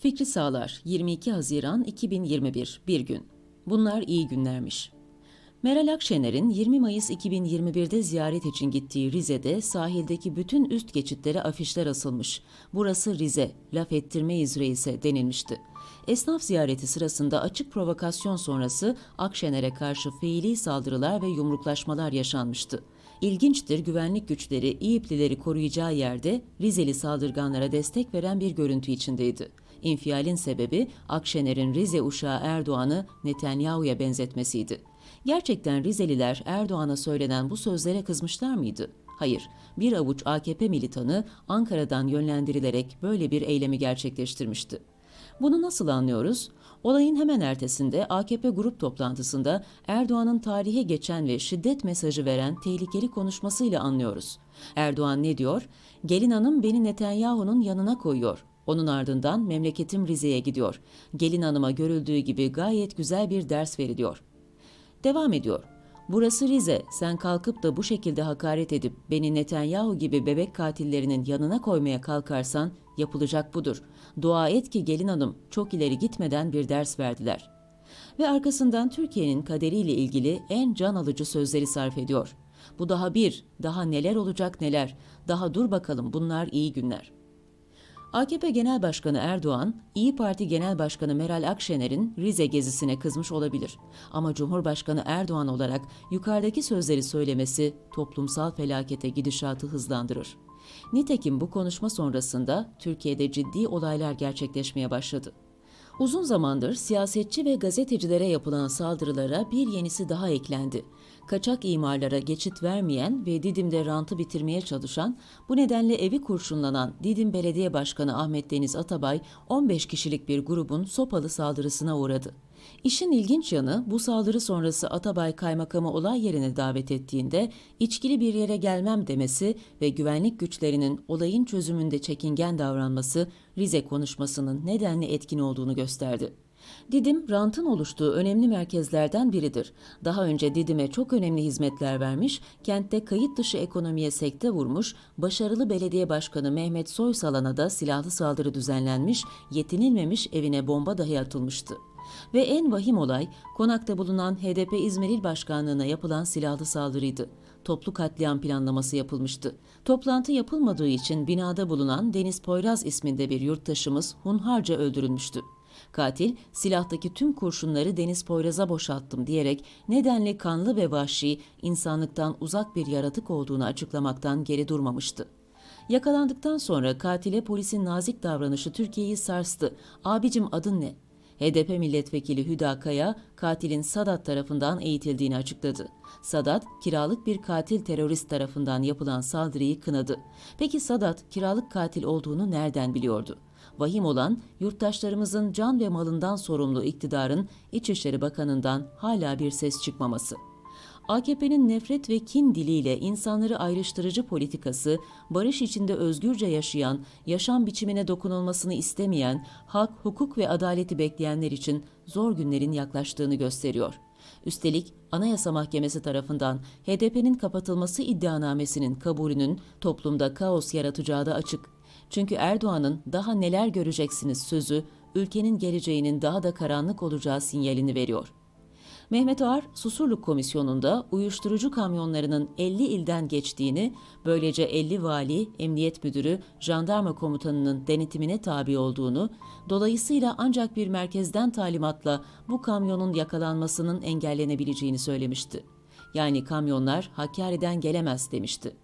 Fikri Sağlar 22 Haziran 2021 bir gün. Bunlar iyi günlermiş. Meral Akşener'in 20 Mayıs 2021'de ziyaret için gittiği Rize'de sahildeki bütün üst geçitlere afişler asılmış. Burası Rize, laf ettirmeyiz reise denilmişti. Esnaf ziyareti sırasında açık provokasyon sonrası Akşener'e karşı fiili saldırılar ve yumruklaşmalar yaşanmıştı. İlginçtir güvenlik güçleri İyiplileri koruyacağı yerde Rizeli saldırganlara destek veren bir görüntü içindeydi. İnfialin sebebi Akşener'in Rize uşağı Erdoğan'ı Netanyahu'ya benzetmesiydi. Gerçekten Rizeliler Erdoğan'a söylenen bu sözlere kızmışlar mıydı? Hayır, bir avuç AKP militanı Ankara'dan yönlendirilerek böyle bir eylemi gerçekleştirmişti. Bunu nasıl anlıyoruz? Olayın hemen ertesinde AKP grup toplantısında Erdoğan'ın tarihe geçen ve şiddet mesajı veren tehlikeli konuşmasıyla anlıyoruz. Erdoğan ne diyor? Gelin hanım beni Netanyahu'nun yanına koyuyor. Onun ardından memleketim Rize'ye gidiyor. Gelin hanıma görüldüğü gibi gayet güzel bir ders veriliyor. Devam ediyor. Burası Rize. Sen kalkıp da bu şekilde hakaret edip beni Netanyahu gibi bebek katillerinin yanına koymaya kalkarsan yapılacak budur. Dua et ki gelin hanım çok ileri gitmeden bir ders verdiler. Ve arkasından Türkiye'nin kaderiyle ilgili en can alıcı sözleri sarf ediyor. Bu daha bir, daha neler olacak neler, daha dur bakalım bunlar iyi günler.'' AKP Genel Başkanı Erdoğan, İyi Parti Genel Başkanı Meral Akşener'in Rize gezisine kızmış olabilir. Ama Cumhurbaşkanı Erdoğan olarak yukarıdaki sözleri söylemesi toplumsal felakete gidişatı hızlandırır. Nitekim bu konuşma sonrasında Türkiye'de ciddi olaylar gerçekleşmeye başladı. Uzun zamandır siyasetçi ve gazetecilere yapılan saldırılara bir yenisi daha eklendi. Kaçak imarlara geçit vermeyen ve Didim'de rantı bitirmeye çalışan, bu nedenle evi kurşunlanan Didim Belediye Başkanı Ahmet Deniz Atabay 15 kişilik bir grubun sopalı saldırısına uğradı. İşin ilginç yanı bu saldırı sonrası Atabay kaymakamı olay yerine davet ettiğinde içkili bir yere gelmem demesi ve güvenlik güçlerinin olayın çözümünde çekingen davranması Rize konuşmasının nedenli etkin olduğunu gösterdi. Didim, rantın oluştuğu önemli merkezlerden biridir. Daha önce Didim'e çok önemli hizmetler vermiş, kentte kayıt dışı ekonomiye sekte vurmuş, başarılı belediye başkanı Mehmet Soysal'ana da silahlı saldırı düzenlenmiş, yetinilmemiş evine bomba dahi atılmıştı. Ve en vahim olay konakta bulunan HDP İzmir İl Başkanlığı'na yapılan silahlı saldırıydı. Toplu katliam planlaması yapılmıştı. Toplantı yapılmadığı için binada bulunan Deniz Poyraz isminde bir yurttaşımız hunharca öldürülmüştü. Katil, silahtaki tüm kurşunları Deniz Poyraz'a boşalttım diyerek nedenli kanlı ve vahşi, insanlıktan uzak bir yaratık olduğunu açıklamaktan geri durmamıştı. Yakalandıktan sonra katile polisin nazik davranışı Türkiye'yi sarstı. Abicim adın ne? HDP milletvekili Hüda Kaya, katilin Sadat tarafından eğitildiğini açıkladı. Sadat, kiralık bir katil terörist tarafından yapılan saldırıyı kınadı. Peki Sadat, kiralık katil olduğunu nereden biliyordu? Vahim olan, yurttaşlarımızın can ve malından sorumlu iktidarın İçişleri Bakanı'ndan hala bir ses çıkmaması. AKP'nin nefret ve kin diliyle insanları ayrıştırıcı politikası, barış içinde özgürce yaşayan, yaşam biçimine dokunulmasını istemeyen, hak, hukuk ve adaleti bekleyenler için zor günlerin yaklaştığını gösteriyor. Üstelik Anayasa Mahkemesi tarafından HDP'nin kapatılması iddianamesinin kabulünün toplumda kaos yaratacağı da açık. Çünkü Erdoğan'ın daha neler göreceksiniz sözü ülkenin geleceğinin daha da karanlık olacağı sinyalini veriyor. Mehmet Ağar, Susurluk Komisyonu'nda uyuşturucu kamyonlarının 50 ilden geçtiğini, böylece 50 vali, emniyet müdürü, jandarma komutanının denetimine tabi olduğunu, dolayısıyla ancak bir merkezden talimatla bu kamyonun yakalanmasının engellenebileceğini söylemişti. Yani kamyonlar Hakkari'den gelemez demişti.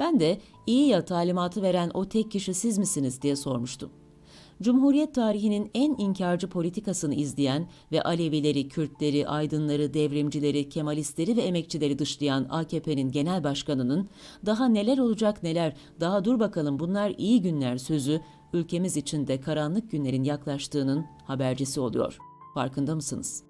Ben de iyi ya talimatı veren o tek kişi siz misiniz diye sormuştum. Cumhuriyet tarihinin en inkarcı politikasını izleyen ve Alevileri, Kürtleri, aydınları, devrimcileri, Kemalistleri ve emekçileri dışlayan AKP'nin genel başkanının daha neler olacak neler, daha dur bakalım bunlar iyi günler sözü ülkemiz için de karanlık günlerin yaklaştığının habercisi oluyor. Farkında mısınız?